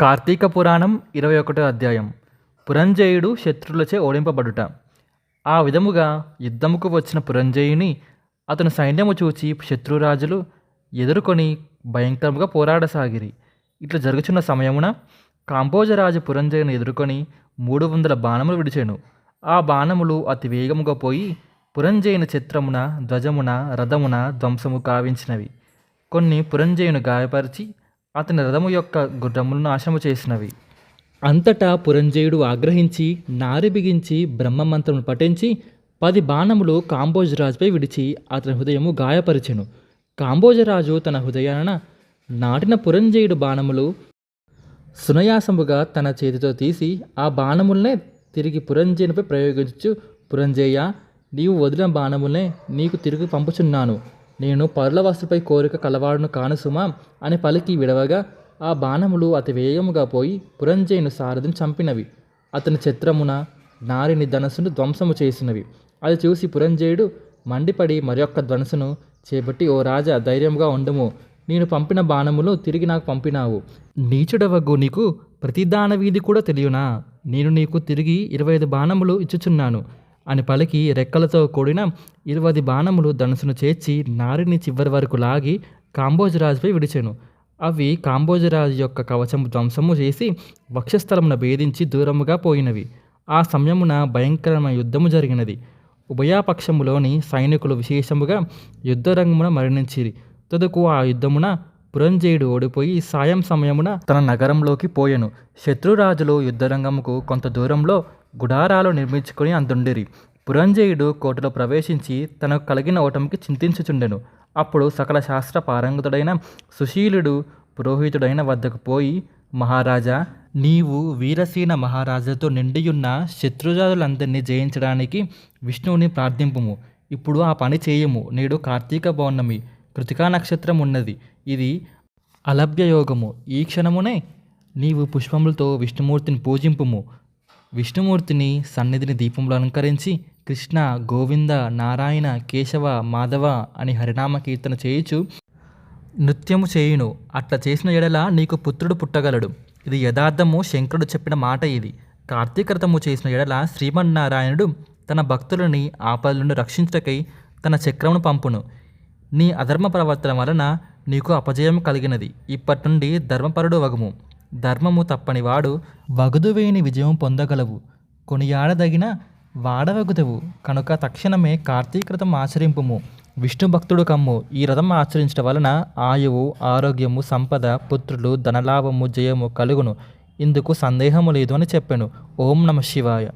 కార్తీక పురాణం ఇరవై ఒకటో అధ్యాయం. పురంజయుడు శత్రులచే ఓడింపబడుట. ఆ విధముగా యుద్ధముకు వచ్చిన పురంజయుని అతని సైన్యము చూచి శత్రురాజులు ఎదుర్కొని భయంకరముగా పోరాడసాగిరి. ఇట్లా జరుగుచున్న సమయమున కాంబోజరాజు పురంజయుని ఎదుర్కొని మూడు వందల బాణములు విడిచాను. ఆ బాణములు అతి వేగముగా పోయి పురంజయుని చిత్రమున ధ్వజమున రథమున ధ్వంసము కావించినవి. కొన్ని పురంజయుని గాయపరిచి అతని రథము యొక్క గుర్రములను నాశము చేసినవి. అంతటా పురంజయుడు ఆగ్రహించి నారి బిగించి బ్రహ్మమంత్రమును పఠించి పది బాణములు కాంబోజరాజుపై విడిచి అతని హృదయము గాయపరిచెను. కాంబోజరాజు తన హృదయాన నాటిన పురంజయుడు బాణములు సునయాసముగా తన చేతితో తీసి ఆ బాణములనే తిరిగి పురంజయునిపై ప్రయోగించు పురంజయ్య నీవు వదిలిన బాణములనే నీకు తిరిగి పంపుచున్నాను. నేను పరుల వస్తుపై కోరిక కలవాడును కాను సుమా అని పలికి విడవగా ఆ బాణములు అతి వేగముగా పోయి పురంజయుని సారథిని చంపినవి. అతని చిత్రమున నారిని ధనస్సును ధ్వంసము చేసినవి. అది చూసి పురంజయుడు మండిపడి మరొక్క ధ్వనసును చేపట్టి ఓ రాజా ధైర్యంగా ఉండుము. నేను పంపిన బాణములు తిరిగి నాకు పంపినావు. నీచుడవగు నీకు ప్రతిదాన వీధి కూడా తెలియనా? నేను నీకు తిరిగి ఇరవై ఐదు బాణములు ఇచ్చుచున్నాను. అని పలికి రెక్కలతో కూడిన ఇరవై బాణములు ధనుసును చేర్చి నారిని చివరి వరకు లాగి కాంబోజరాజుపై విడిచెను. అవి కాంబోజరాజు యొక్క కవచము ధ్వంసము చేసి వక్షస్థలమున భేదించి దూరముగా పోయినవి. ఆ సమయమున భయంకరమైన యుద్ధము జరిగినది. ఉభయాపక్షములోని సైనికులు విశేషముగా యుద్ధరంగమున మరణించిరి. తుదకు ఆ యుద్ధమున పురంజయుడు ఓడిపోయి సాయం సమయమున తన నగరంలోకి పోయెను. శత్రురాజులు యుద్ధరంగముకు కొంత దూరంలో గుడారాలు నిర్మించుకుని అందుండిరి. పురంజయుడు కోటలో ప్రవేశించి తనకు కలిగిన ఓటమికి చింతించుచుండెను. అప్పుడు సకల శాస్త్ర పారంగతుడైన సుశీలుడు పురోహితుడైన వద్దకు పోయి మహారాజా నీవు వీరసీన మహారాజాతో నిండియున్న శత్రుజాతులందరినీ జయించడానికి విష్ణువుని ప్రార్థింపుము. ఇప్పుడు ఆ పని చేయము. నేడు కార్తీక పౌర్ణమి. కృతికా నక్షత్రం ఉన్నది. ఇది అలభ్యయోగము. ఈ క్షణమునే నీవు పుష్పములతో విష్ణుమూర్తిని పూజింపుము. విష్ణుమూర్తిని సన్నిధిని దీపంలో అలంకరించి కృష్ణ గోవింద నారాయణ కేశవ మాధవ అని హరినామ కీర్తన చేయుచు నృత్యము చేయును. అట్లా చేసిన ఎడల నీకు పుత్రుడు పుట్టగలడు. ఇది యథార్థము శంకరుడు చెప్పిన మాట ఇది. కార్తీకరతము చేసిన ఎడల శ్రీమన్నారాయణుడు తన భక్తులని ఆపద నుండి రక్షించుటకై తన చక్రమును పంపును. నీ అధర్మ ప్రవర్తన వలన నీకు అపజయం కలిగినది. ఇప్పటి నుండి ధర్మపరుడు వగము. ధర్మము తప్పని వాడు వగుదువేని విజయం పొందగలవు. కొనియాడదగిన వాడవగుదవు. కనుక తక్షణమే కార్తీకృతం ఆచరింపుము. విష్ణు భక్తుడు కమ్ము. ఈ రథం ఆచరించడం వలన ఆయువు ఆరోగ్యము సంపద పుత్రులు ధనలాభము జయము కలుగును. ఇందుకు సందేహము లేదు అని చెప్పాను. ఓం నమ శివాయ.